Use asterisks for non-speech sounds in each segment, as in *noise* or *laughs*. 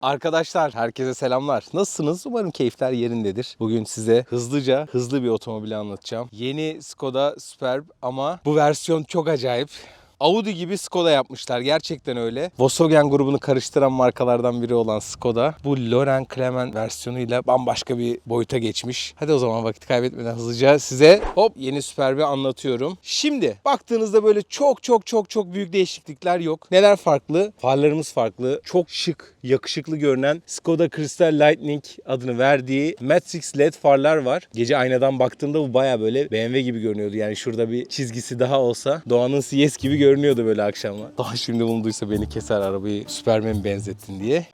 Arkadaşlar herkese selamlar. Nasılsınız? Umarım keyifler yerindedir. Bugün size hızlıca hızlı bir otomobili anlatacağım. Yeni Skoda Superb ama bu versiyon çok acayip. Audi gibi Skoda yapmışlar. Gerçekten öyle. Volkswagen grubunu karıştıran markalardan biri olan Skoda bu Loren Clement versiyonuyla bambaşka bir boyuta geçmiş. Hadi o zaman vakit kaybetmeden hızlıca size hop yeni Superb'i anlatıyorum. Şimdi baktığınızda böyle çok çok çok çok büyük değişiklikler yok. Neler farklı? Farlarımız farklı. Çok şık, yakışıklı görünen Skoda Crystal Lightning adını verdiği Matrix LED farlar var. Gece aynadan baktığımda bu baya böyle BMW gibi görünüyordu. Yani şurada bir çizgisi daha olsa Doğan'ın CS gibi görünüyordu böyle akşamlar. Daha şimdi bunu duysa beni keser arabayı Superman benzettin diye.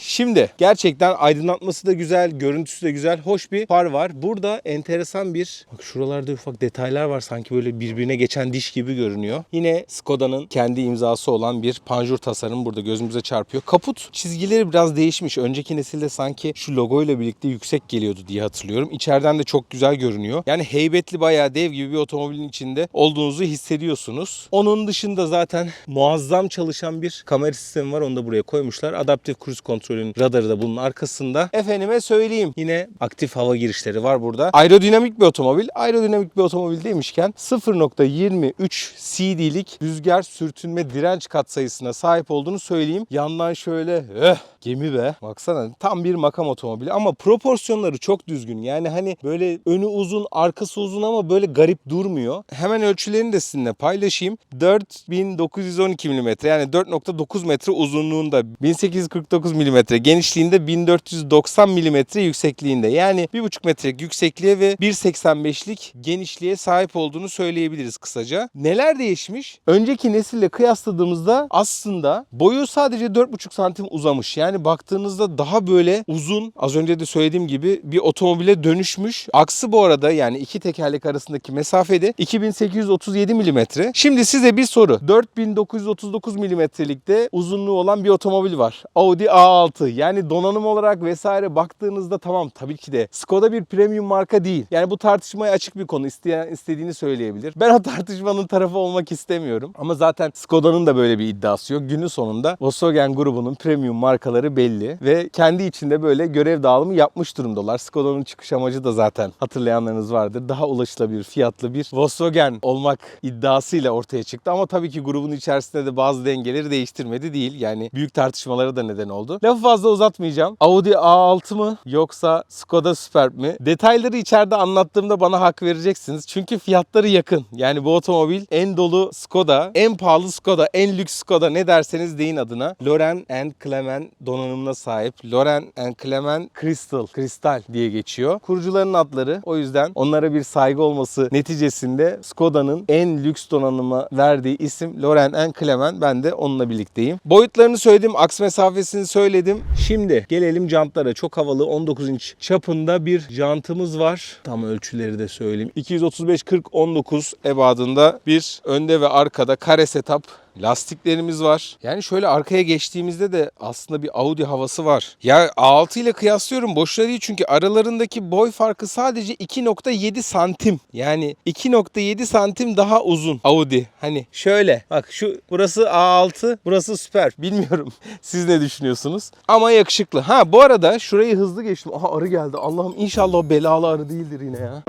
Şimdi gerçekten aydınlatması da güzel, görüntüsü de güzel, hoş bir far var. Burada enteresan bir, bak şuralarda ufak detaylar var sanki böyle birbirine geçen diş gibi görünüyor. Yine Skoda'nın kendi imzası olan bir panjur tasarım burada gözümüze çarpıyor. Kaput çizgileri biraz değişmiş. Önceki nesilde sanki şu logoyla birlikte yüksek geliyordu diye hatırlıyorum. İçeriden de çok güzel görünüyor. Yani heybetli bayağı dev gibi bir otomobilin içinde olduğunuzu hissediyorsunuz. Onun dışında zaten muazzam çalışan bir kamera sistemi var. Onu da buraya koymuşlar. Adaptif cruise kontrolün radarı da bunun arkasında. Efendime söyleyeyim. Yine aktif hava girişleri var burada. Aerodinamik bir otomobil. Aerodinamik bir otomobil demişken 0.23 CD'lik rüzgar sürtünme direnç katsayısına sahip olduğunu söyleyeyim. Yandan şöyle eh, gemi be. Baksana tam bir makam otomobili ama proporsiyonları çok düzgün. Yani hani böyle önü uzun, arkası uzun ama böyle garip durmuyor. Hemen ölçülerini de sizinle paylaşayım. 4912 mm yani 4.9 metre uzunluğunda 1849 mm genişliğinde 1490 mm yüksekliğinde yani 1,5 metrelik yüksekliğe ve 1.85'lik genişliğe sahip olduğunu söyleyebiliriz kısaca. Neler değişmiş? Önceki nesille kıyasladığımızda aslında boyu sadece 4,5 santim uzamış. Yani baktığınızda daha böyle uzun az önce de söylediğim gibi bir otomobile dönüşmüş. Aksı bu arada yani iki tekerlek arasındaki mesafede 2837 mm. Şimdi size bir soru. 4939 milimetrelikte uzunluğu olan bir otomobil var. Audi A6. Yani donanım olarak vesaire baktığınızda tamam tabii ki de Skoda bir premium marka değil. Yani bu tartışmaya açık bir konu. İsteyen istediğini söyleyebilir. Ben o tartışmanın tarafı olmak istemiyorum. Ama zaten Skoda'nın da böyle bir iddiası yok. Günün sonunda Volkswagen grubunun premium markaları belli ve kendi içinde böyle görev dağılımı yapmış durumdalar. Skoda'nın çıkış amacı da zaten hatırlayanlarınız vardır. Daha ulaşılabilir fiyatlı bir Volkswagen olmak iddiasıyla ortaya çıktı. Ama tabii ki grubun içerisinde de bazı dengeleri değiştirmedi değil. Yani büyük tartışmalara da neden oldu. Lafı fazla uzatmayacağım. Audi A6 mı yoksa Skoda Superb mi? Detayları içeride anlattığımda bana hak vereceksiniz. Çünkü fiyatları yakın. Yani bu otomobil en dolu Skoda, en pahalı Skoda, en lüks Skoda ne derseniz deyin adına. Loren and Clement donanımına sahip. Loren and Clement Crystal, Kristal diye geçiyor. Kurucuların adları. O yüzden onlara bir saygı olması neticesinde Skoda'nın en lüks donanıma verdiği isim Loren and Clement. Ben de onunla birlikteyim. Boyutlarını söyledim, aks mesafesini söyledim. Şimdi gelelim jantlara. Çok havalı 19 inç çapında bir jantımız var. Tam ölçüleri de söyleyeyim. 235 40 19 ebadında bir önde ve arkada kare setup Lastiklerimiz var. Yani şöyle arkaya geçtiğimizde de aslında bir Audi havası var. Ya A6 ile kıyaslıyorum boşuna değil çünkü aralarındaki boy farkı sadece 2.7 santim. Yani 2.7 santim daha uzun Audi. Hani şöyle bak şu burası A6 burası süper. Bilmiyorum *laughs* siz ne düşünüyorsunuz? Ama yakışıklı. Ha bu arada şurayı hızlı geçtim. Aha arı geldi. Allah'ım inşallah belalı arı değildir yine ya.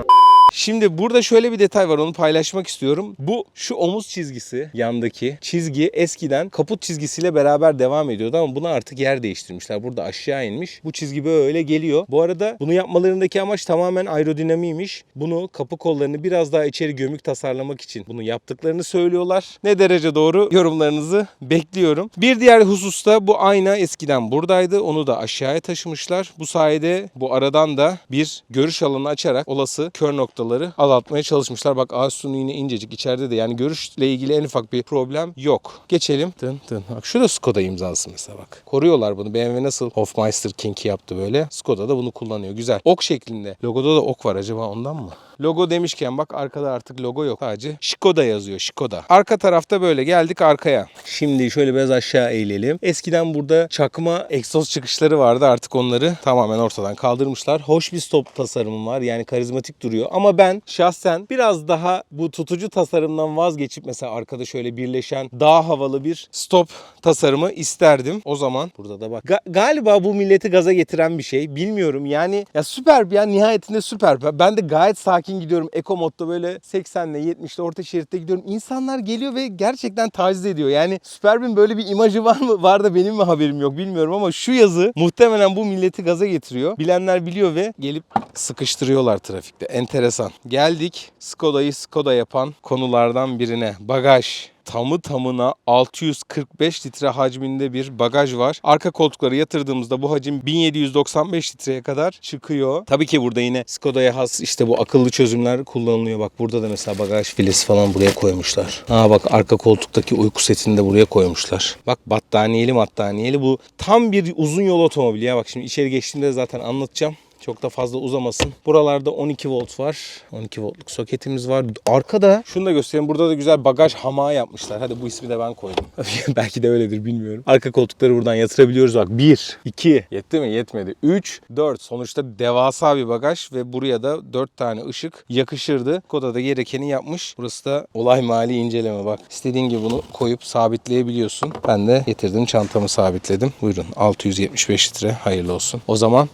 Şimdi burada şöyle bir detay var onu paylaşmak istiyorum. Bu şu omuz çizgisi yandaki çizgi eskiden kaput çizgisiyle beraber devam ediyordu ama bunu artık yer değiştirmişler. Burada aşağı inmiş. Bu çizgi böyle geliyor. Bu arada bunu yapmalarındaki amaç tamamen aerodinamiymiş. Bunu kapı kollarını biraz daha içeri gömük tasarlamak için bunu yaptıklarını söylüyorlar. Ne derece doğru yorumlarınızı bekliyorum. Bir diğer hususta bu ayna eskiden buradaydı. Onu da aşağıya taşımışlar. Bu sayede bu aradan da bir görüş alanı açarak olası kör noktaları azaltmaya çalışmışlar. Bak ağaç sunu yine incecik içeride de yani görüşle ilgili en ufak bir problem yok. Geçelim. Tın tın. Bak şu da Skoda imzası mesela bak. Koruyorlar bunu. BMW nasıl Hofmeister King'i yaptı böyle. Skoda da bunu kullanıyor. Güzel. Ok şeklinde. Logoda da ok var acaba ondan mı? Logo demişken bak arkada artık logo yok. Sadece Skoda yazıyor. Skoda. Arka tarafta böyle geldik arkaya. Şimdi şöyle biraz aşağı eğilelim. Eskiden burada çakma egzoz çıkışları vardı. Artık onları tamamen ortadan kaldırmışlar. Hoş bir stop tasarımı var. Yani karizmatik duruyor. Ama Ama ben şahsen biraz daha bu tutucu tasarımdan vazgeçip mesela arkada şöyle birleşen daha havalı bir stop tasarımı isterdim. O zaman burada da bak. Ga- galiba bu milleti gaza getiren bir şey. Bilmiyorum yani ya süper ya nihayetinde süper. Ben de gayet sakin gidiyorum. Eco modda böyle 80'le 70'le orta şeritte gidiyorum. İnsanlar geliyor ve gerçekten taciz ediyor. Yani Superb'in böyle bir imajı var mı? Var da benim mi haberim yok bilmiyorum ama şu yazı muhtemelen bu milleti gaza getiriyor. Bilenler biliyor ve gelip sıkıştırıyorlar trafikte. Enteresan. Geldik Skoda'yı Skoda yapan konulardan birine. Bagaj tamı tamına 645 litre hacminde bir bagaj var. Arka koltukları yatırdığımızda bu hacim 1795 litreye kadar çıkıyor. Tabii ki burada yine Skoda'ya has işte bu akıllı çözümler kullanılıyor. Bak burada da mesela bagaj filesi falan buraya koymuşlar. Ha bak arka koltuktaki uyku setini de buraya koymuşlar. Bak battaniyeli battaniyeli bu tam bir uzun yol otomobili ya. Bak şimdi içeri geçtiğimde zaten anlatacağım. Çok da fazla uzamasın. Buralarda 12 volt var. 12 voltluk soketimiz var. Arkada şunu da göstereyim. Burada da güzel bagaj hamağı yapmışlar. Hadi bu ismi de ben koydum. *laughs* Belki de öyledir bilmiyorum. Arka koltukları buradan yatırabiliyoruz. Bak 1, 2. Yetti mi? Yetmedi. 3, 4. Sonuçta devasa bir bagaj ve buraya da 4 tane ışık yakışırdı. Koda da gerekeni yapmış. Burası da olay mali inceleme bak. İstediğin gibi bunu koyup sabitleyebiliyorsun. Ben de getirdim çantamı sabitledim. Buyurun 675 litre hayırlı olsun. O zaman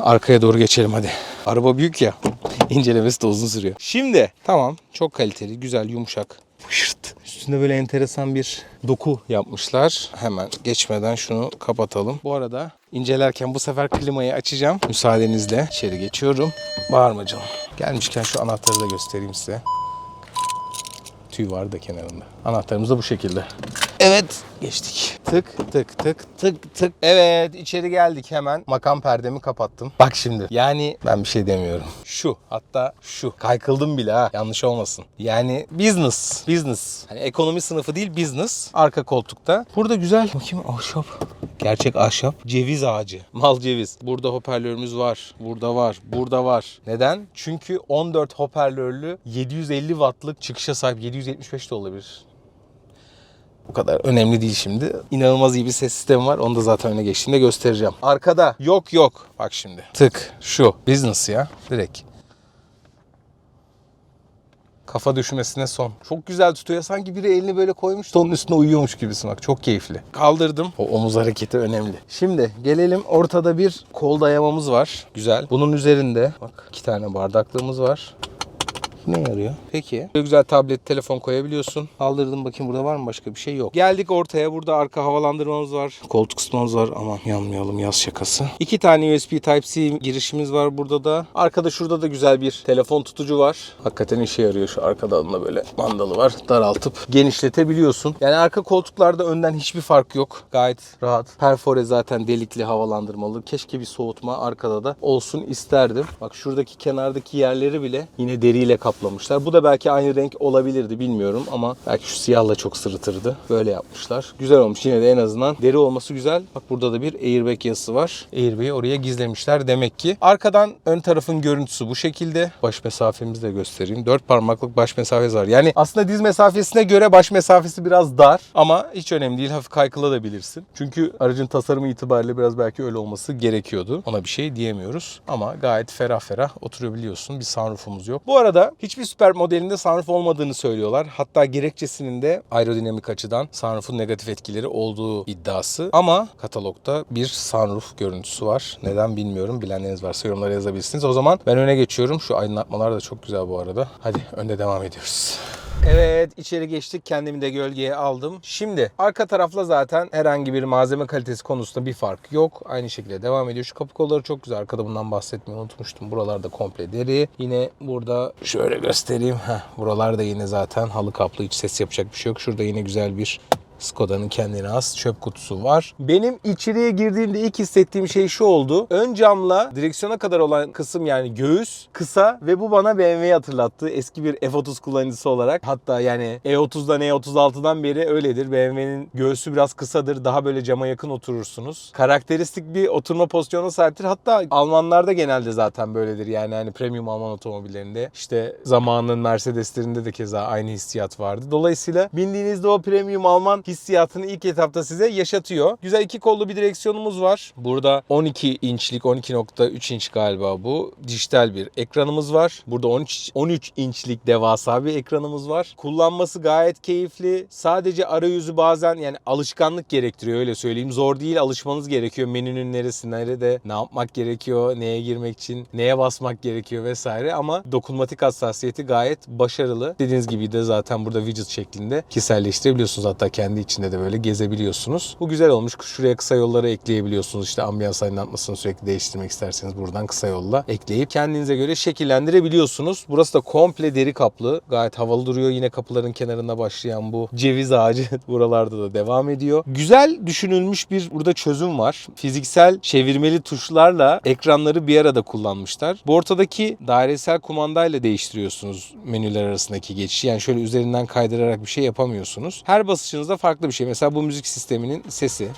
arkaya doğru geçelim hadi. Araba büyük ya. *laughs* İncelemesi de uzun sürüyor. Şimdi tamam çok kaliteli, güzel, yumuşak. Fışırt. Üstünde böyle enteresan bir doku yapmışlar. Hemen geçmeden şunu kapatalım. Bu arada incelerken bu sefer klimayı açacağım. Müsaadenizle içeri geçiyorum. Bağırma canım. Gelmişken şu anahtarı da göstereyim size. Tüy var da kenarında. Anahtarımız da bu şekilde. Evet geçtik. Tık tık tık tık tık. Evet içeri geldik hemen. Makam perdemi kapattım. Bak şimdi yani ben bir şey demiyorum. Şu hatta şu. Kaykıldım bile ha yanlış olmasın. Yani business. Business. Hani ekonomi sınıfı değil business. Arka koltukta. Burada güzel. Bakayım ahşap. Gerçek ahşap. Ceviz ağacı. *laughs* Mal ceviz. Burada hoparlörümüz var. Burada var. Burada var. Neden? Çünkü 14 hoparlörlü 750 wattlık çıkışa sahip. 775 de olabilir. Bu kadar önemli değil şimdi. İnanılmaz iyi bir ses sistemi var. Onu da zaten öne geçtiğinde göstereceğim. Arkada yok yok. Bak şimdi. Tık. Şu. Business ya. Direkt. Kafa düşmesine son. Çok güzel tutuyor. Sanki biri elini böyle koymuş da onun üstüne uyuyormuş gibisin bak. Çok keyifli. Kaldırdım. O omuz hareketi önemli. Şimdi gelelim ortada bir kol dayamamız var. Güzel. Bunun üzerinde bak iki tane bardaklığımız var. Ne yarıyor? Peki. Böyle güzel tablet, telefon koyabiliyorsun. Kaldırdım bakayım burada var mı başka bir şey yok. Geldik ortaya. Burada arka havalandırmamız var. Koltuk ısıtmamız var. Aman yanmayalım yaz şakası. İki tane USB Type-C girişimiz var burada da. Arkada şurada da güzel bir telefon tutucu var. Hakikaten işe yarıyor şu arka dalında böyle mandalı var. Daraltıp genişletebiliyorsun. Yani arka koltuklarda önden hiçbir fark yok. Gayet rahat. Perfore zaten delikli havalandırmalı. Keşke bir soğutma arkada da olsun isterdim. Bak şuradaki kenardaki yerleri bile yine deriyle kaplamışlar. Bu da belki aynı renk olabilirdi bilmiyorum ama belki şu siyahla çok sırıtırdı. Böyle yapmışlar. Güzel olmuş yine de en azından deri olması güzel. Bak burada da bir airbag yazısı var. Airbag'i oraya gizlemişler demek ki. Arkadan ön tarafın görüntüsü bu şekilde. Baş mesafemizi de göstereyim. 4 parmaklık baş mesafesi var. Yani aslında diz mesafesine göre baş mesafesi biraz dar ama hiç önemli değil. Hafif kaykılabilirsin. Çünkü aracın tasarımı itibariyle biraz belki öyle olması gerekiyordu. Ona bir şey diyemiyoruz. Ama gayet ferah ferah oturabiliyorsun. Bir sunroofumuz yok. Bu arada hiçbir süper modelinde sunroof olmadığını söylüyorlar. Hatta gerekçesinin de aerodinamik açıdan sunroof'un negatif etkileri olduğu iddiası. Ama katalogda bir sunroof görüntüsü var. Neden bilmiyorum. Bilenleriniz varsa yorumlara yazabilirsiniz. O zaman ben öne geçiyorum. Şu aydınlatmalar da çok güzel bu arada. Hadi önde devam ediyoruz. Evet içeri geçtik kendimi de gölgeye aldım. Şimdi arka tarafla zaten herhangi bir malzeme kalitesi konusunda bir fark yok. Aynı şekilde devam ediyor. Şu kapı kolları çok güzel. Arkada bundan bahsetmeyi unutmuştum. Buralarda komple deri. Yine burada şöyle göstereyim. Heh, buralarda yine zaten halı kaplı hiç ses yapacak bir şey yok. Şurada yine güzel bir Skoda'nın kendine has çöp kutusu var. Benim içeriye girdiğimde ilk hissettiğim şey şu oldu. Ön camla direksiyona kadar olan kısım yani göğüs kısa ve bu bana BMW'yi hatırlattı. Eski bir F30 kullanıcısı olarak. Hatta yani E30'dan E36'dan beri öyledir. BMW'nin göğsü biraz kısadır. Daha böyle cama yakın oturursunuz. Karakteristik bir oturma pozisyonuna sahiptir. Hatta Almanlarda genelde zaten böyledir. Yani hani premium Alman otomobillerinde işte zamanın Mercedeslerinde de keza aynı hissiyat vardı. Dolayısıyla bindiğinizde o premium Alman hissiyatını ilk etapta size yaşatıyor. Güzel iki kollu bir direksiyonumuz var. Burada 12 inçlik 12.3 inç galiba bu. Dijital bir ekranımız var. Burada 13 13 inçlik devasa bir ekranımız var. Kullanması gayet keyifli. Sadece arayüzü bazen yani alışkanlık gerektiriyor öyle söyleyeyim. Zor değil alışmanız gerekiyor. Menünün neresi nerede ne yapmak gerekiyor, neye girmek için, neye basmak gerekiyor vesaire ama dokunmatik hassasiyeti gayet başarılı. Dediğiniz gibi de zaten burada widget şeklinde kişiselleştirebiliyorsunuz. Hatta kendi içinde de böyle gezebiliyorsunuz. Bu güzel olmuş. Şuraya kısa yolları ekleyebiliyorsunuz. İşte ambiyans aydınlatmasını sürekli değiştirmek isterseniz buradan kısa yolla ekleyip kendinize göre şekillendirebiliyorsunuz. Burası da komple deri kaplı. Gayet havalı duruyor. Yine kapıların kenarında başlayan bu ceviz ağacı *laughs* buralarda da devam ediyor. Güzel düşünülmüş bir burada çözüm var. Fiziksel çevirmeli tuşlarla ekranları bir arada kullanmışlar. Bu ortadaki dairesel kumandayla değiştiriyorsunuz menüler arasındaki geçişi. Yani şöyle üzerinden kaydırarak bir şey yapamıyorsunuz. Her basışınızda farklı bir şey. Mesela bu müzik sisteminin sesi.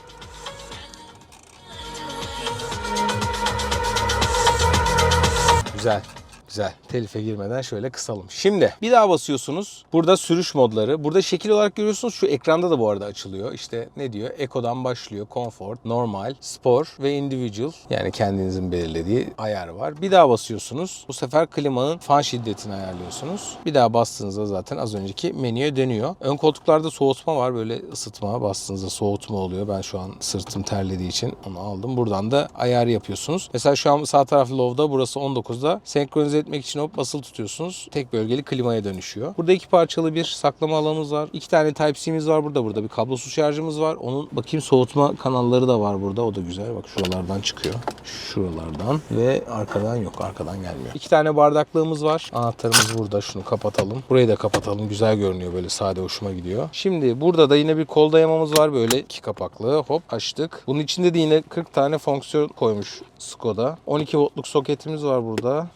Güzel. Güzel. Telife girmeden şöyle kısalım. Şimdi bir daha basıyorsunuz. Burada sürüş modları. Burada şekil olarak görüyorsunuz. Şu ekranda da bu arada açılıyor. İşte ne diyor? Eko'dan başlıyor. Comfort, Normal, Spor ve Individual. Yani kendinizin belirlediği ayar var. Bir daha basıyorsunuz. Bu sefer klimanın fan şiddetini ayarlıyorsunuz. Bir daha bastığınızda zaten az önceki menüye dönüyor. Ön koltuklarda soğutma var. Böyle ısıtma. Bastığınızda soğutma oluyor. Ben şu an sırtım terlediği için onu aldım. Buradan da ayar yapıyorsunuz. Mesela şu an sağ taraf low'da burası 19'da. Senkronize etmek için hop basılı tutuyorsunuz. Tek bölgeli klimaya dönüşüyor. Burada iki parçalı bir saklama alanımız var. İki tane Type-C'miz var burada. Burada bir kablosuz şarjımız var. Onun bakayım soğutma kanalları da var burada. O da güzel. Bak şuralardan çıkıyor. Şuralardan ve arkadan yok. Arkadan gelmiyor. İki tane bardaklığımız var. Anahtarımız burada. Şunu kapatalım. Burayı da kapatalım. Güzel görünüyor böyle sade hoşuma gidiyor. Şimdi burada da yine bir kol dayamamız var. Böyle iki kapaklı. Hop açtık. Bunun içinde de yine 40 tane fonksiyon koymuş Skoda. 12 voltluk soketimiz var burada.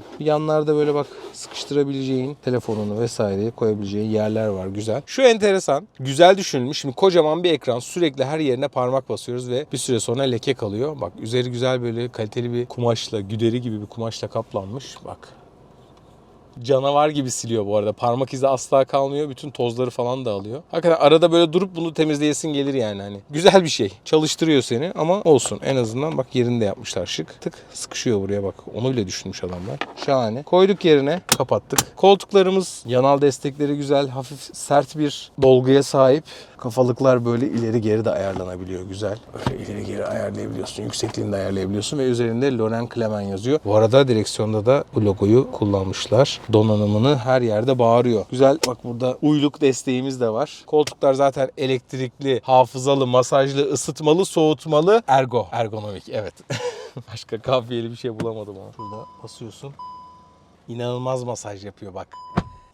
Yanlarda böyle bak sıkıştırabileceğin telefonunu vesaire koyabileceğin yerler var. Güzel. Şu enteresan. Güzel düşünülmüş. Şimdi kocaman bir ekran. Sürekli her yerine parmak basıyoruz ve bir süre sonra leke kalıyor. Bak üzeri güzel böyle kaliteli bir kumaşla, güderi gibi bir kumaşla kaplanmış. Bak canavar gibi siliyor bu arada. Parmak izi asla kalmıyor. Bütün tozları falan da alıyor. Hakikaten arada böyle durup bunu temizleyesin gelir yani hani. Güzel bir şey. Çalıştırıyor seni ama olsun. En azından bak yerinde yapmışlar şık. Tık sıkışıyor buraya bak. Onu bile düşünmüş adamlar. Şahane. Koyduk yerine kapattık. Koltuklarımız yanal destekleri güzel. Hafif sert bir dolguya sahip. Kafalıklar böyle ileri geri de ayarlanabiliyor. Güzel. Böyle ileri geri ayarlayabiliyorsun. Yüksekliğini de ayarlayabiliyorsun. Ve üzerinde Loren Clement yazıyor. Bu arada direksiyonda da bu logoyu kullanmışlar. Donanımını her yerde bağırıyor. Güzel. Bak burada uyluk desteğimiz de var. Koltuklar zaten elektrikli, hafızalı, masajlı, ısıtmalı, soğutmalı. Ergo. Ergonomik. Evet. *laughs* Başka kafiyeli bir şey bulamadım ama. Şurada basıyorsun. İnanılmaz masaj yapıyor bak.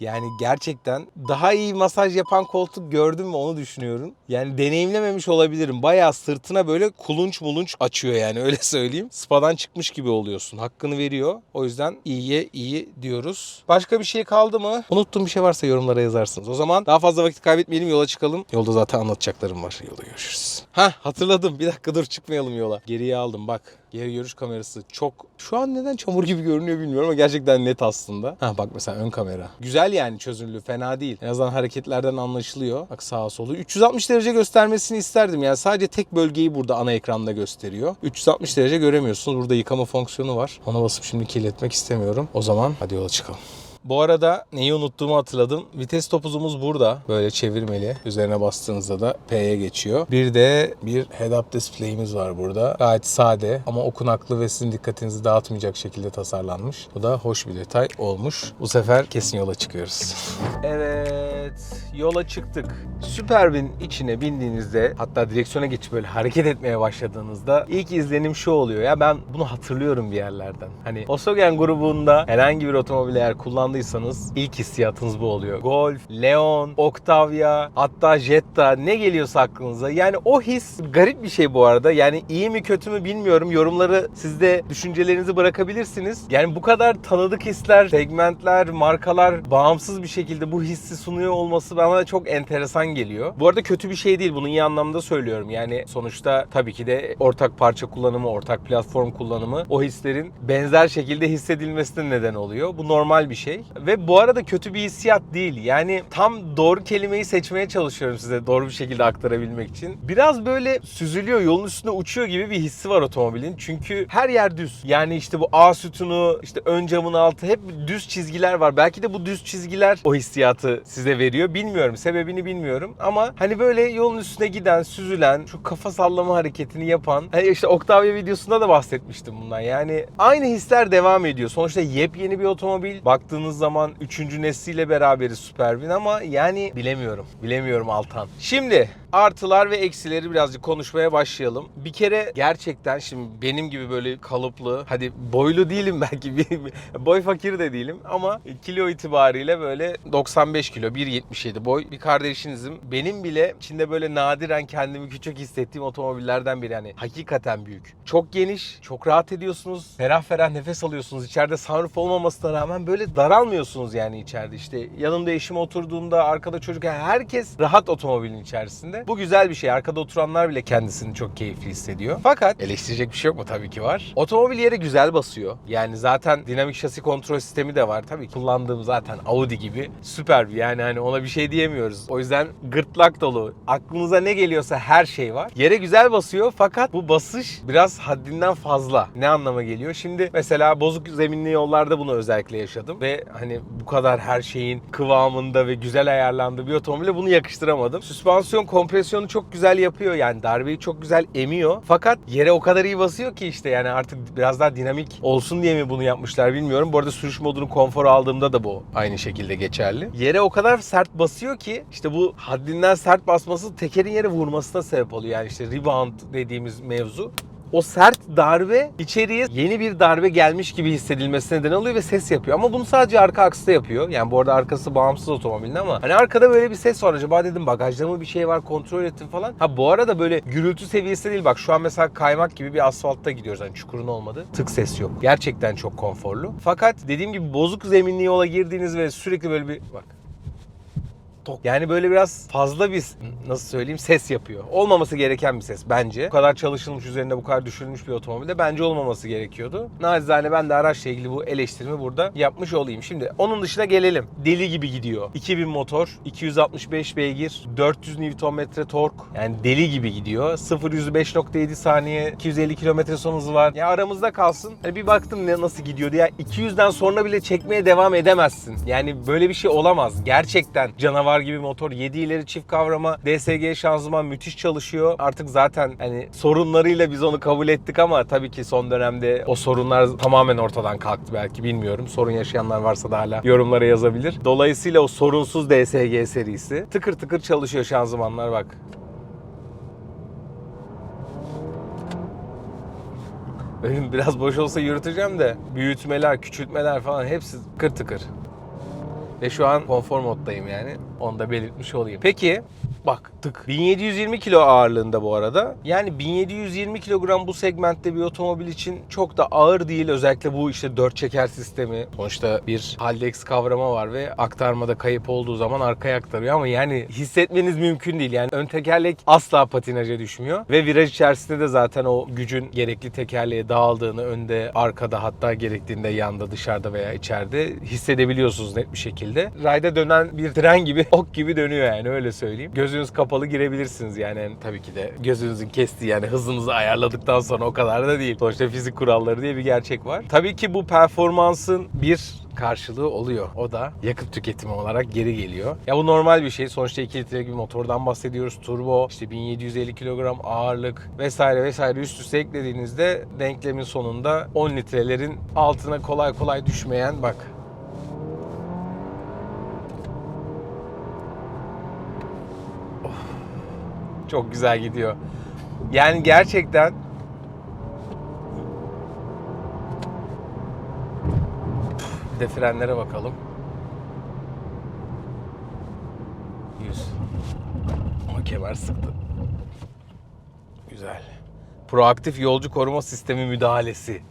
Yani gerçekten daha iyi masaj yapan koltuk gördüm mü onu düşünüyorum. Yani deneyimlememiş olabilirim. Bayağı sırtına böyle kulunç mulunç açıyor yani *laughs* öyle söyleyeyim. Spadan çıkmış gibi oluyorsun. Hakkını veriyor. O yüzden iyiye iyi diyoruz. Başka bir şey kaldı mı? Unuttuğum bir şey varsa yorumlara yazarsınız. O zaman daha fazla vakit kaybetmeyelim yola çıkalım. Yolda zaten anlatacaklarım var. Yolda görüşürüz. Ha hatırladım. Bir dakika dur çıkmayalım yola. Geriye aldım bak. Geri görüş kamerası çok şu an neden çamur gibi görünüyor bilmiyorum ama gerçekten net aslında. Ha bak mesela ön kamera. Güzel yani çözünürlüğü fena değil. En azından hareketlerden anlaşılıyor. Bak sağa solu. 360 derece göstermesini isterdim yani sadece tek bölgeyi burada ana ekranda gösteriyor. 360 derece göremiyorsunuz. Burada yıkama fonksiyonu var. Ona basıp şimdi kirletmek istemiyorum. O zaman hadi yola çıkalım. Bu arada neyi unuttuğumu hatırladım. Vites topuzumuz burada. Böyle çevirmeli. Üzerine bastığınızda da P'ye geçiyor. Bir de bir head-up display'imiz var burada. Gayet sade ama okunaklı ve sizin dikkatinizi dağıtmayacak şekilde tasarlanmış. Bu da hoş bir detay olmuş. Bu sefer kesin yola çıkıyoruz. Evet, yola çıktık. Superb'in içine bindiğinizde hatta direksiyona geçip böyle hareket etmeye başladığınızda ilk izlenim şu oluyor. Ya ben bunu hatırlıyorum bir yerlerden. Hani Volkswagen grubunda herhangi bir otomobil eğer kullandıysanız ilk hissiyatınız bu oluyor. Golf, Leon, Octavia, hatta Jetta ne geliyorsa aklınıza. Yani o his garip bir şey bu arada. Yani iyi mi kötü mü bilmiyorum. Yorumları siz de düşüncelerinizi bırakabilirsiniz. Yani bu kadar tanıdık hisler, segmentler, markalar bağımsız bir şekilde bu hissi sunuyor hızlanıyor olması bana çok enteresan geliyor. Bu arada kötü bir şey değil. Bunu iyi anlamda söylüyorum. Yani sonuçta tabii ki de ortak parça kullanımı, ortak platform kullanımı o hislerin benzer şekilde hissedilmesine neden oluyor. Bu normal bir şey. Ve bu arada kötü bir hissiyat değil. Yani tam doğru kelimeyi seçmeye çalışıyorum size doğru bir şekilde aktarabilmek için. Biraz böyle süzülüyor, yolun üstünde uçuyor gibi bir hissi var otomobilin. Çünkü her yer düz. Yani işte bu A sütunu, işte ön camın altı hep düz çizgiler var. Belki de bu düz çizgiler o hissiyatı size veriyor. Bilmiyorum. Sebebini bilmiyorum. Ama hani böyle yolun üstüne giden, süzülen, şu kafa sallama hareketini yapan. Hani işte Octavia videosunda da bahsetmiştim bundan. Yani aynı hisler devam ediyor. Sonuçta yepyeni bir otomobil. Baktığınız zaman 3. nesliyle beraberiz Superb'in ama yani bilemiyorum. Bilemiyorum Altan. Şimdi artılar ve eksileri birazcık konuşmaya başlayalım. Bir kere gerçekten şimdi benim gibi böyle kalıplı, hadi boylu değilim belki, *laughs* boy fakir de değilim ama kilo itibariyle böyle 95 kilo, 1.77 boy bir kardeşinizim. Benim bile içinde böyle nadiren kendimi küçük hissettiğim otomobillerden biri. Yani hakikaten büyük. Çok geniş, çok rahat ediyorsunuz. Ferah ferah nefes alıyorsunuz. İçeride sunroof olmamasına rağmen böyle daralmıyorsunuz yani içeride. İşte yanımda eşim oturduğunda, arkada çocuk, yani herkes rahat otomobilin içerisinde. Bu güzel bir şey. Arkada oturanlar bile kendisini çok keyifli hissediyor. Fakat eleştirecek bir şey yok mu? Tabii ki var. Otomobil yere güzel basıyor. Yani zaten dinamik şasi kontrol sistemi de var. Tabii kullandığım zaten Audi gibi süper bir yani hani ona bir şey diyemiyoruz. O yüzden gırtlak dolu. Aklınıza ne geliyorsa her şey var. Yere güzel basıyor fakat bu basış biraz haddinden fazla. Ne anlama geliyor? Şimdi mesela bozuk zeminli yollarda bunu özellikle yaşadım ve hani bu kadar her şeyin kıvamında ve güzel ayarlandığı bir otomobile bunu yakıştıramadım. Süspansiyon kompresyonu çok güzel yapıyor yani darbeyi çok güzel emiyor. Fakat yere o kadar iyi basıyor ki işte yani artık biraz daha dinamik olsun diye mi bunu yapmışlar bilmiyorum. Bu arada sürüş modunu konfor aldığımda da bu aynı şekilde geçerli. Yere o kadar sert basıyor ki işte bu haddinden sert basması tekerin yere vurmasına sebep oluyor. Yani işte rebound dediğimiz mevzu o sert darbe içeriye yeni bir darbe gelmiş gibi hissedilmesine neden oluyor ve ses yapıyor. Ama bunu sadece arka aksta yapıyor. Yani bu arada arkası bağımsız otomobilin ama hani arkada böyle bir ses var. Acaba dedim bagajda mı bir şey var kontrol ettim falan. Ha bu arada böyle gürültü seviyesi değil. Bak şu an mesela kaymak gibi bir asfaltta gidiyoruz. Hani çukurun olmadı. Tık ses yok. Gerçekten çok konforlu. Fakat dediğim gibi bozuk zeminli yola girdiğiniz ve sürekli böyle bir bak tok. Yani böyle biraz fazla bir nasıl söyleyeyim ses yapıyor. Olmaması gereken bir ses bence. Bu kadar çalışılmış üzerinde bu kadar düşünülmüş bir otomobilde bence olmaması gerekiyordu. Nacizane ben de araçla ilgili bu eleştirimi burada yapmış olayım. Şimdi onun dışına gelelim. Deli gibi gidiyor. 2000 motor, 265 beygir, 400 Nm tork. Yani deli gibi gidiyor. 0 100'ü 5.7 saniye, 250 km son hızı var. Ya aramızda kalsın. Hani bir baktım ne nasıl gidiyordu ya. 200'den sonra bile çekmeye devam edemezsin. Yani böyle bir şey olamaz. Gerçekten canavar gibi motor. 7 ileri çift kavrama DSG şanzıman müthiş çalışıyor. Artık zaten hani sorunlarıyla biz onu kabul ettik ama tabii ki son dönemde o sorunlar tamamen ortadan kalktı belki bilmiyorum. Sorun yaşayanlar varsa da hala yorumlara yazabilir. Dolayısıyla o sorunsuz DSG serisi tıkır tıkır çalışıyor şanzımanlar bak. Önüm biraz boş olsa yürüteceğim de büyütmeler, küçültmeler falan hepsi tıkır tıkır. Ve şu an konfor moddayım yani. Onu da belirtmiş olayım. Peki baktık. 1720 kilo ağırlığında bu arada. Yani 1720 kilogram bu segmentte bir otomobil için çok da ağır değil. Özellikle bu işte dört çeker sistemi. Sonuçta bir Haldex kavrama var ve aktarmada kayıp olduğu zaman arkaya aktarıyor. Ama yani hissetmeniz mümkün değil. Yani ön tekerlek asla patinaja düşmüyor. Ve viraj içerisinde de zaten o gücün gerekli tekerleğe dağıldığını önde, arkada hatta gerektiğinde yanda, dışarıda veya içeride hissedebiliyorsunuz net bir şekilde. Rayda dönen bir tren gibi, ok gibi dönüyor yani öyle söyleyeyim. Gözünüz kapalı girebilirsiniz yani tabii ki de gözünüzün kestiği yani hızınızı ayarladıktan sonra o kadar da değil. Sonuçta fizik kuralları diye bir gerçek var. Tabii ki bu performansın bir karşılığı oluyor. O da yakıt tüketimi olarak geri geliyor. Ya bu normal bir şey. Sonuçta 2 litrelik bir motordan bahsediyoruz. Turbo, işte 1750 kilogram ağırlık vesaire vesaire üst üste eklediğinizde denklemin sonunda 10 litrelerin altına kolay kolay düşmeyen bak Çok güzel gidiyor. Yani gerçekten bir de frenlere bakalım. 100. Ama kemer sıktı. Güzel. Proaktif yolcu koruma sistemi müdahalesi.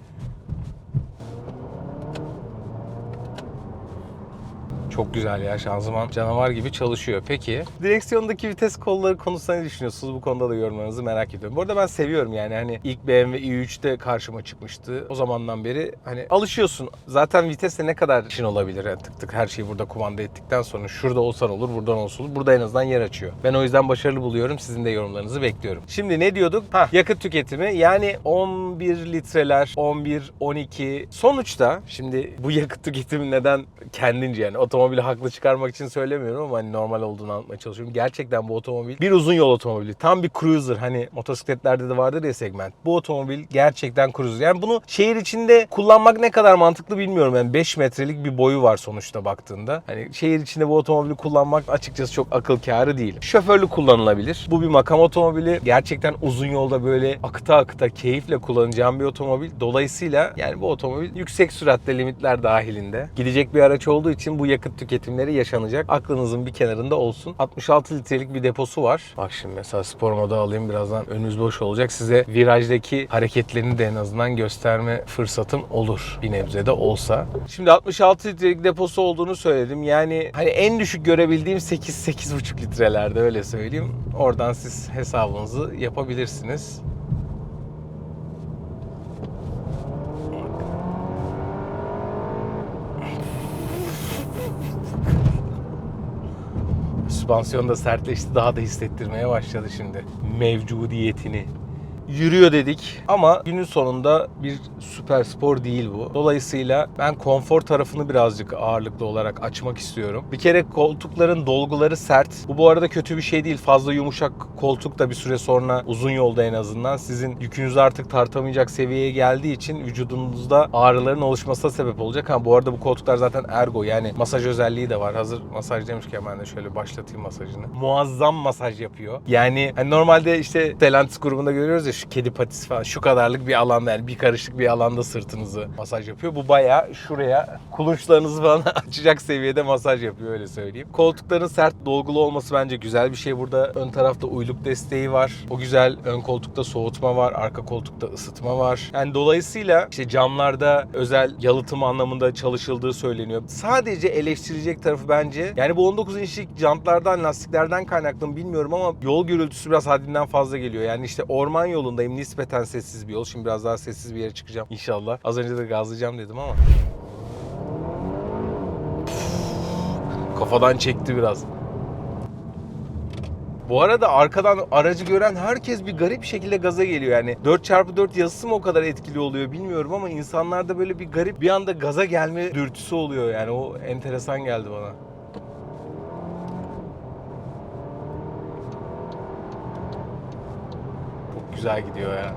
Çok güzel ya şanzıman canavar gibi çalışıyor. Peki direksiyondaki vites kolları konusunda ne düşünüyorsunuz? Bu konuda da yorumlarınızı merak ediyorum. Bu arada ben seviyorum yani hani ilk BMW i3'te karşıma çıkmıştı. O zamandan beri hani alışıyorsun. Zaten vitesle ne kadar işin olabilir? Yani tık tık her şeyi burada kumanda ettikten sonra şurada olsan olur, buradan olsun olur. Burada en azından yer açıyor. Ben o yüzden başarılı buluyorum. Sizin de yorumlarınızı bekliyorum. Şimdi ne diyorduk? Ha, yakıt tüketimi yani 11 litreler, 11, 12. Sonuçta şimdi bu yakıt tüketimi neden kendince yani otomobili haklı çıkarmak için söylemiyorum ama hani normal olduğunu anlatmaya çalışıyorum. Gerçekten bu otomobil bir uzun yol otomobili. Tam bir cruiser hani motosikletlerde de vardır ya segment. Bu otomobil gerçekten cruiser. Yani bunu şehir içinde kullanmak ne kadar mantıklı bilmiyorum. Yani 5 metrelik bir boyu var sonuçta baktığında. Hani şehir içinde bu otomobili kullanmak açıkçası çok akıl kârı değil. Şoförlü kullanılabilir. Bu bir makam otomobili. Gerçekten uzun yolda böyle akıta akıta keyifle kullanacağım bir otomobil. Dolayısıyla yani bu otomobil yüksek süratle limitler dahilinde. Gidecek bir araç olduğu için bu yakıt tüketimleri yaşanacak. Aklınızın bir kenarında olsun. 66 litrelik bir deposu var. Bak şimdi mesela spor moda alayım birazdan önünüz boş olacak. Size virajdaki hareketlerini de en azından gösterme fırsatım olur. Bir nebze de olsa. Şimdi 66 litrelik deposu olduğunu söyledim. Yani hani en düşük görebildiğim 8-8,5 litrelerde öyle söyleyeyim. Oradan siz hesabınızı yapabilirsiniz. Süspansiyon da sertleşti. Daha da hissettirmeye başladı şimdi. Mevcudiyetini. Yürüyor dedik ama günün sonunda bir süper spor değil bu. Dolayısıyla ben konfor tarafını birazcık ağırlıklı olarak açmak istiyorum. Bir kere koltukların dolguları sert. Bu bu arada kötü bir şey değil. Fazla yumuşak koltuk da bir süre sonra uzun yolda en azından sizin yükünüzü artık tartamayacak seviyeye geldiği için vücudunuzda ağrıların oluşmasına sebep olacak. Ha bu arada bu koltuklar zaten ergo yani masaj özelliği de var. Hazır masaj demişken ben de şöyle başlatayım masajını. Muazzam masaj yapıyor. Yani hani normalde işte Stellantis grubunda görüyoruz ya şu kedi patisi falan şu kadarlık bir alanda yani bir karışık bir alanda sırtınızı masaj yapıyor. Bu bayağı şuraya kulunçlarınızı falan *laughs* açacak seviyede masaj yapıyor öyle söyleyeyim. Koltukların sert dolgulu olması bence güzel bir şey. Burada ön tarafta uyluk desteği var. O güzel. Ön koltukta soğutma var. Arka koltukta ısıtma var. Yani dolayısıyla işte camlarda özel yalıtım anlamında çalışıldığı söyleniyor. Sadece eleştirilecek tarafı bence yani bu 19 inçlik jantlardan lastiklerden kaynaklı bilmiyorum ama yol gürültüsü biraz haddinden fazla geliyor. Yani işte orman yolundayım nispeten sessiz bir yol. Şimdi biraz daha sessiz bir yere çıkacağım inşallah. Az önce de gazlayacağım dedim ama. Kafadan çekti biraz. Bu arada arkadan aracı gören herkes bir garip şekilde gaza geliyor. Yani 4x4 yazısı mı o kadar etkili oluyor bilmiyorum ama insanlarda böyle bir garip bir anda gaza gelme dürtüsü oluyor. Yani o enteresan geldi bana. Güzel gidiyor ya.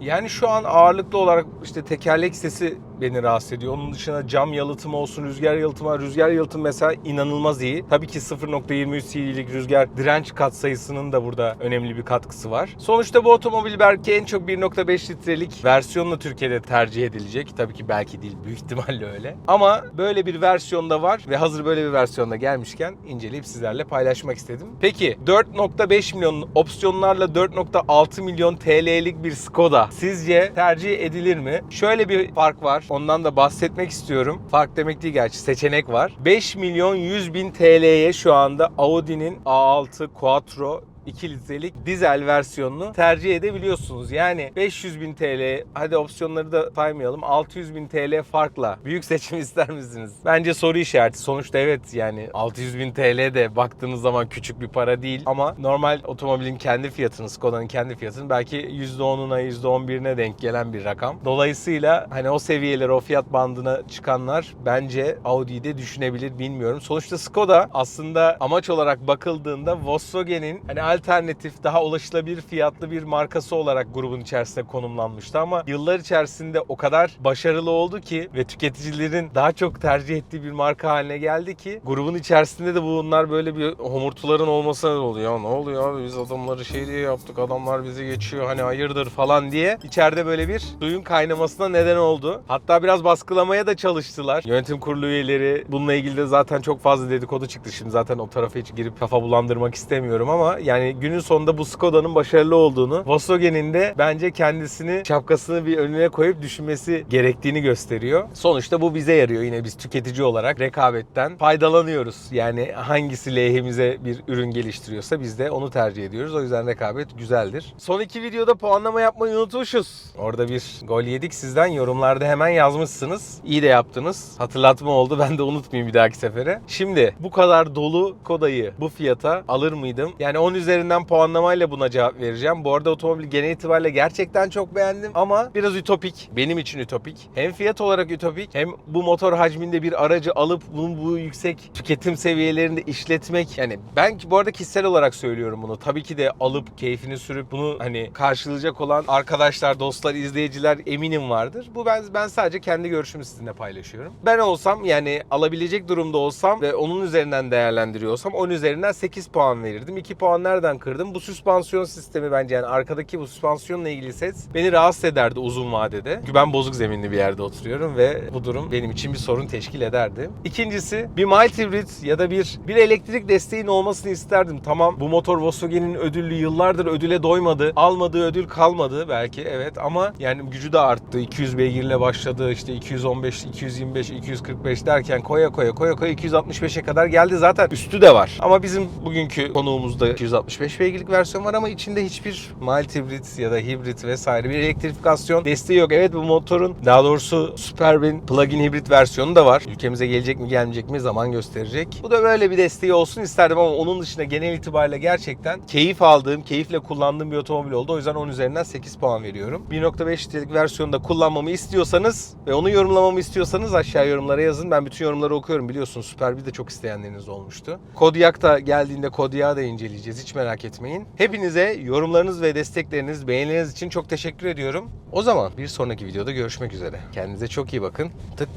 Yani şu an ağırlıklı olarak işte tekerlek sesi beni rahatsız ediyor. Onun dışında cam yalıtımı olsun, rüzgar yalıtımı. Rüzgar yalıtımı mesela inanılmaz iyi. Tabii ki 0.23 cc'lik rüzgar direnç katsayısının da burada önemli bir katkısı var. Sonuçta bu otomobil belki en çok 1.5 litrelik versiyonla Türkiye'de tercih edilecek. Tabii ki belki değil, büyük *laughs* ihtimalle öyle. Ama böyle bir versiyonda var ve hazır böyle bir versiyonda gelmişken inceleyip sizlerle paylaşmak istedim. Peki 4.5 milyon opsiyonlarla 4.6 milyon TL'lik bir Skoda sizce tercih edilir mi? Şöyle bir fark var. Ondan da bahsetmek istiyorum. Fark demek değil gerçi seçenek var. 5 milyon 100 bin TL'ye şu anda Audi'nin A6 Quattro 2 litrelik dizel versiyonunu tercih edebiliyorsunuz. Yani 500 bin TL hadi opsiyonları da saymayalım 600 bin TL farkla büyük seçim *laughs* ister misiniz? Bence soru işareti. Sonuçta evet yani 600 bin TL de baktığınız zaman küçük bir para değil ama normal otomobilin kendi fiyatını Skoda'nın kendi fiyatını belki %10'una %11'ine denk gelen bir rakam. Dolayısıyla hani o seviyelere o fiyat bandına çıkanlar bence Audi'yi de düşünebilir bilmiyorum. Sonuçta Skoda aslında amaç olarak bakıldığında Volkswagen'in hani alternatif daha ulaşılabilir fiyatlı bir markası olarak grubun içerisinde konumlanmıştı ama yıllar içerisinde o kadar başarılı oldu ki ve tüketicilerin daha çok tercih ettiği bir marka haline geldi ki grubun içerisinde de bunlar böyle bir homurtuların olmasına ne oluyor? Ne oluyor abi biz adamları şey diye yaptık adamlar bizi geçiyor hani hayırdır falan diye içeride böyle bir suyun kaynamasına neden oldu. Hatta biraz baskılamaya da çalıştılar. Yönetim kurulu üyeleri bununla ilgili de zaten çok fazla dedikodu çıktı. Şimdi zaten o tarafa hiç girip kafa bulandırmak istemiyorum ama yani Günün sonunda bu Skoda'nın başarılı olduğunu, Volkswagen'in de bence kendisini şapkasını bir önüne koyup düşünmesi gerektiğini gösteriyor. Sonuçta bu bize yarıyor yine biz tüketici olarak rekabetten faydalanıyoruz. Yani hangisi lehimize bir ürün geliştiriyorsa biz de onu tercih ediyoruz. O yüzden rekabet güzeldir. Son iki videoda puanlama yapmayı unutmuşuz. Orada bir gol yedik sizden yorumlarda hemen yazmışsınız. İyi de yaptınız. Hatırlatma oldu ben de unutmayayım bir dahaki sefere. Şimdi bu kadar dolu Koda'yı bu fiyata alır mıydım? Yani 10 üzerinden puanlamayla buna cevap vereceğim. Bu arada otomobil genel itibariyle gerçekten çok beğendim ama biraz ütopik. Benim için ütopik. Hem fiyat olarak ütopik hem bu motor hacminde bir aracı alıp bunun bu yüksek tüketim seviyelerinde işletmek. Yani ben bu arada kişisel olarak söylüyorum bunu. Tabii ki de alıp keyfini sürüp bunu hani karşılayacak olan arkadaşlar, dostlar, izleyiciler eminim vardır. Bu ben ben sadece kendi görüşümü sizinle paylaşıyorum. Ben olsam yani alabilecek durumda olsam ve onun üzerinden değerlendiriyorsam 10 üzerinden 8 puan verirdim. 2 puan nereden kırdım? Bu süspansiyon sistemi bence yani arkadaki bu süspansiyonla ilgili ses beni rahatsız ederdi uzun vadede. Çünkü ben bozuk zeminli bir yerde oturuyorum ve bu durum benim için bir sorun teşkil ederdi. İkincisi bir mild hibrit ya da bir bir elektrik desteğin olmasını isterdim. Tamam bu motor Volkswagen'in ödüllü yıllardır ödüle doymadı. Almadığı ödül kalmadı belki evet ama yani gücü de arttı. 200 beygirle başladı işte 215, 225, 245 derken koya koya koya koya 265'e kadar geldi. Zaten üstü de var. Ama bizim bugünkü konuğumuzda 265 beygirlik versiyon var ama içinde hiçbir mild hibrit ya da hibrit vesaire bir elektrifikasyon desteği yok. Evet bu motorun daha doğrusu Superb'in plug-in hibrit versiyonu da var. Ülkemize gelecek mi gelmeyecek mi zaman gösterecek. Bu da böyle bir desteği olsun isterdim ama onun dışında genel itibariyle gerçekten keyif aldığım, keyifle kullandığım bir otomobil oldu. O yüzden 10 üzerinden 8 puan veriyorum. 1.5 litrelik versiyonda kullanmamı istiyorsanız ve onu yorumlamamı istiyorsanız aşağı yorumlara yazın. Ben bütün yorumları okuyorum biliyorsunuz. Superb'i de çok isteyenleriniz olmuştu. Kodiak da geldiğinde Kodiak'ı da inceleyeceğiz. Hiç merak etmeyin. Hepinize yorumlarınız ve destekleriniz, beğenileriniz için çok teşekkür ediyorum. O zaman bir sonraki videoda görüşmek üzere. Kendinize çok iyi bakın. Tık.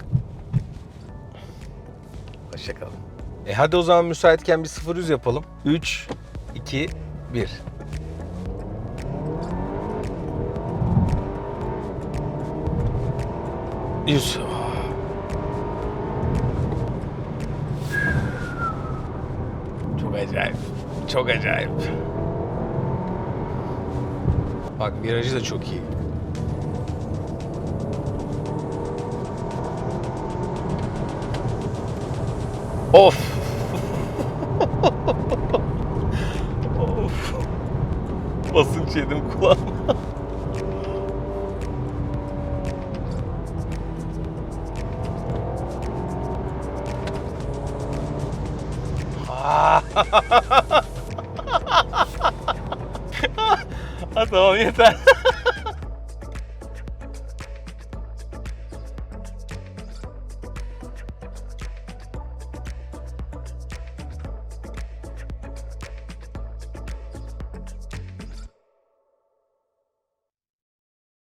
Hoşçakalın. E hadi o zaman müsaitken bir 0-100 yapalım. 3, 2, 1. Yüz. Çok acayip. Çok acayip. Bak virajı da çok iyi. Of. *laughs* of. Basınç yedim kulağıma.